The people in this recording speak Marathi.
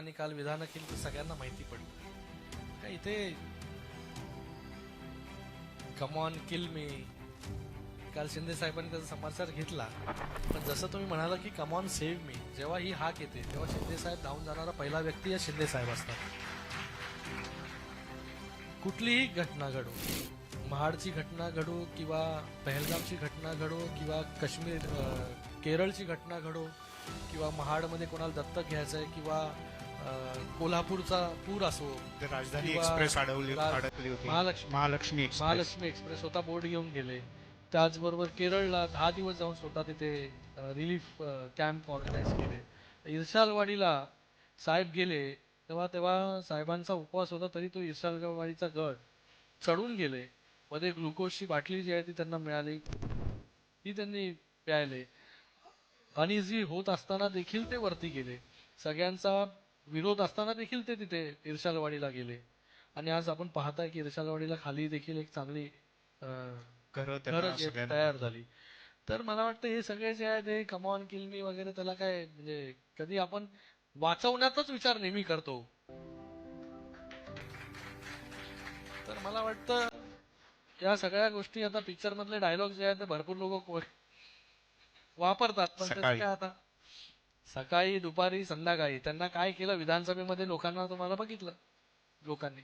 लोकांनी काल विधानं केली ती सगळ्यांना माहिती पडली. काय इथे कमॉन किल मी काल शिंदे साहेबांनी त्याचा समाचार घेतला. पण जसं तुम्ही म्हणाला की कमॉन सेव्ह मी जेव्हा ही हाक येते तेव्हा शिंदे साहेब धावून जाणारा पहिला व्यक्ती या शिंदे साहेब असतात. कुठलीही घटना घडो महाडची घटना घडो किंवा पहलगामची घटना घडो किंवा काश्मीर केरळची घटना घडो किंवा महाडमध्ये कोणाला दत्तक घ्यायचं आहे किंवा कोल्हापूरचा पूर असो राजधानी एक्सप्रेस अडवली अडकली होती. महालक्ष्मी महालक्ष्मी एक्सप्रेस. महालक्ष्मी एक्सप्रेस स्वतः बोट घेऊन गेले. त्याचबरोबर केरळला दहा दिवस जाऊन स्वतः तिथे रिलीफ कॅम्प ऑर्गनाईज केले. इर्शालवाडीला साहेब गेले तेव्हा तेव्हा साहेबांचा उपवास होता तरी तो इर्शालवाडीचा गड चढून गेले. मध्ये ग्लुकोजची बाटली जी आहे ती त्यांना मिळाली. ती त्यांनी प्यायले. अनइझी होत असताना देखील ते वरती गेले. सगळ्यांचा विरोध असताना देखील ते तिथे इर्शालवाडीला गेले. आणि आज आपण पाहताय की इर्शालवाडीला खाली देखील एक चांगली घरं तयार झाली. तर मला वाटतं हे सगळे जे आहे ते कमॉन किलमी वगैरे त्याला काय म्हणजे कधी आपण वाचवण्याचाच विचार नेहमी करतो. तर मला वाटतं या सगळ्या गोष्टी आता पिक्चर मधले डायलॉग जे आहेत ते भरपूर लोक वापरतात. पण. काय आता? सकाळी दुपारी संध्याकाळी. त्यांना काय केलं? विधानसभेमध्ये लोकांना तुम्हाला बघितलं. लोकांनी.